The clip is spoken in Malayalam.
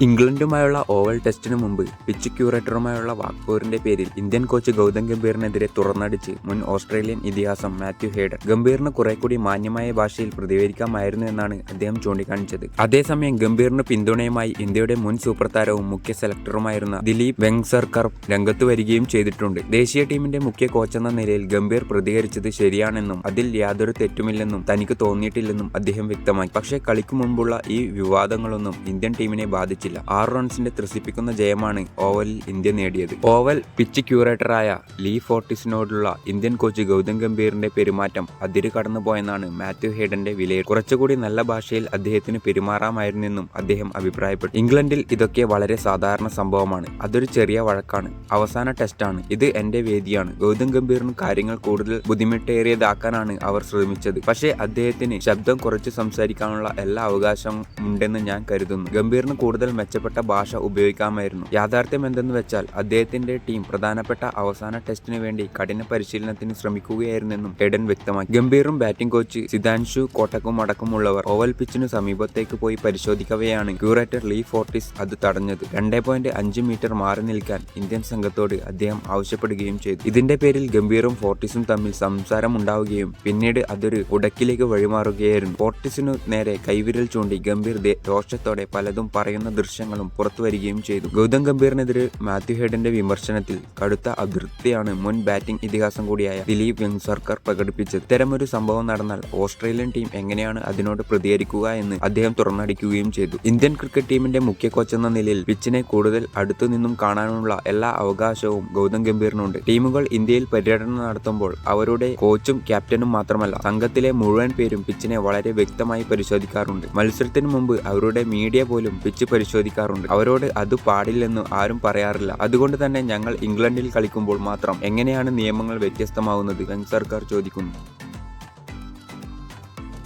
ഇംഗ്ലണ്ടുമായുള്ള ഓവൽ ടെസ്റ്റിനു മുമ്പ് പിച്ച് ക്യൂറേറ്ററുമായുള്ള വാക്പോറിന്റെ പേരിൽ ഇന്ത്യൻ കോച്ച് ഗൗതം ഗംഭീറിനെതിരെ തുറന്നടിച്ച് മുൻ ഓസ്ട്രേലിയൻ ഇതിഹാസം മാത്യു ഹേഡർ. ഗംഭീറിന് കുറെ കൂടി മാന്യമായ ഭാഷയിൽ പ്രതികരിക്കാമായിരുന്നു എന്നാണ് അദ്ദേഹം ചൂണ്ടിക്കാണിച്ചത്. അതേസമയം ഗംഭീറിന് പിന്തുണയുമായി ഇന്ത്യയുടെ മുൻ സൂപ്പർ താരവും മുഖ്യ സെലക്ടറുമായിരുന്ന ദിലീപ് വെങ്സർക്കർ രംഗത്ത് വരികയും ചെയ്തിട്ടുണ്ട്. ദേശീയ ടീമിന്റെ മുഖ്യ കോച്ചെന്ന നിലയിൽ ഗംഭീർ പ്രതികരിച്ചത് ശരിയാണെന്നും അതിൽ യാതൊരു തെറ്റുമില്ലെന്നും തനിക്ക് തോന്നിയിട്ടില്ലെന്നും അദ്ദേഹം വ്യക്തമാക്കി. പക്ഷേ കളിക്കു മുമ്പുള്ള ഈ വിവാദങ്ങളൊന്നും ഇന്ത്യൻ ടീമിനെ ബാധിച്ചില്ല ആറ് റൺസിന്റെ ത്രസിപ്പിക്കുന്ന ജയമാണ് ഓവലിൽ ഇന്ത്യ നേടിയത്. ഓവൽ പിച്ച് ക്യൂറേറ്ററായ ലീ ഫോർട്ടിസിനോടുള്ള ഇന്ത്യൻ കോച്ച് ഗൗതം ഗംഭീറിന്റെ പെരുമാറ്റം അതിര് കടന്നുപോയെന്നാണ് മാത്യു ഹേഡന്റെ വിലയിൽ കുറച്ചുകൂടി നല്ല ഭാഷയിൽ അദ്ദേഹത്തിന് പെരുമാറാമായിരുന്നെന്നും അദ്ദേഹം അഭിപ്രായപ്പെട്ടു. ഇംഗ്ലണ്ടിൽ ഇതൊക്കെ വളരെ സാധാരണ സംഭവമാണ്. അതൊരു ചെറിയ വഴക്കാണ്. അവസാന ടെസ്റ്റാണ് ഇത് എന്റെ വേദിയാണ്. ഗൗതം ഗംഭീറിന് കാര്യങ്ങൾ കൂടുതൽ ബുദ്ധിമുട്ടേറിയതാക്കാനാണ് അവർ ശ്രമിച്ചത്. പക്ഷേ അദ്ദേഹത്തിന് ശബ്ദം കുറച്ച് സംസാരിക്കാനുള്ള എല്ലാ അവകാശവും ഉണ്ടെന്ന് ഞാൻ കരുതുന്നു. ഗംഭീറിന് കൂടുതൽ മെച്ചപ്പെട്ട ഭാഷ ഉപയോഗിക്കാമായിരുന്നു. യാഥാർത്ഥ്യം എന്തെന്ന് വെച്ചാൽ അദ്ദേഹത്തിന്റെ ടീം പ്രധാനപ്പെട്ട അവസാന ടെസ്റ്റിന് വേണ്ടി കഠിന പരിശീലനത്തിന് ശ്രമിക്കുകയായിരുന്നെന്നും എഡൻ വ്യക്തമാക്കി. ഗംഭീറും ബാറ്റിംഗ് കോച്ച് സിദാൻഷു കോട്ടക്കും അടക്കമുള്ളവർ ഓവൽ പിച്ചിനു സമീപത്തേക്ക് പോയി പരിശോധിക്കവെയാണ് ക്യൂറേറ്റർ ലീ ഫോർട്ടിസ് അത് തടഞ്ഞത്. രണ്ടേ പോയിന്റ് അഞ്ച് മീറ്റർ മാറി നിൽക്കാൻ ഇന്ത്യൻ സംഘത്തോട് അദ്ദേഹം ആവശ്യപ്പെടുകയും ചെയ്തു. ഇതിന്റെ പേരിൽ ഗംഭീറും ഫോർട്ടിസും തമ്മിൽ സംസാരം ഉണ്ടാവുകയും പിന്നീട് അതൊരു ഉടക്കിലേക്ക് വഴിമാറുകയായിരുന്നു. ഫോർട്ടിസിനു നേരെ കൈവിരൽ ചൂണ്ടി ഗംഭീർ ദേ- രോഷത്തോടെ പലതും പറയുന്ന ദൃശ്യങ്ങളും പുറത്തു വരികയും ചെയ്തു. ഗൗതം ഗംഭീറിനെതിരെ മാത്യു ഹെഡിന്റെ വിമർശനത്തിൽ കടുത്ത അതൃപ്തിയാണ് മുൻ ബാറ്റിംഗ് ഇതിഹാസം കൂടിയായ ദിലീപ് വെങ്സർക്കർ പ്രകടിപ്പിച്ചത്. ഇത്തരമൊരു സംഭവം നടന്നാൽ ഓസ്ട്രേലിയൻ ടീം എങ്ങനെയാണ് അതിനോട് പ്രതികരിക്കുക എന്ന് അദ്ദേഹം തുറന്നടിക്കുകയും ചെയ്തു. ഇന്ത്യൻ ക്രിക്കറ്റ് ടീമിന്റെ മുഖ്യ കോച്ച് എന്ന നിലയിൽ പിച്ചിനെ കൂടുതൽ അടുത്തു നിന്നും കാണാനുള്ള എല്ലാ അവകാശവും ഗൗതം ഗംഭീറിനുണ്ട്. ടീമുകൾ ഇന്ത്യയിൽ പര്യടനം നടത്തുമ്പോൾ അവരുടെ കോച്ചും ക്യാപ്റ്റനും മാത്രമല്ല സംഘത്തിലെ മുഴുവൻ പേരും പിച്ചിനെ വളരെ വ്യക്തമായി പരിശോധിക്കാറുണ്ട്. മത്സരത്തിന് മുമ്പ് അവരുടെ മീഡിയ പോലും പിച്ച് പരിശോധിക്കാറുണ്ട്. അവരോട് അത് പാടില്ലെന്ന് ആരും പറയാറില്ല. അതുകൊണ്ട് തന്നെ ഞങ്ങൾ ഇംഗ്ലണ്ടിൽ കളിക്കുമ്പോൾ മാത്രം എങ്ങനെയാണ് നിയമങ്ങൾ വ്യത്യസ്തമാവുന്നത് വെങ് സർക്കാർ ചോദിക്കുന്നു.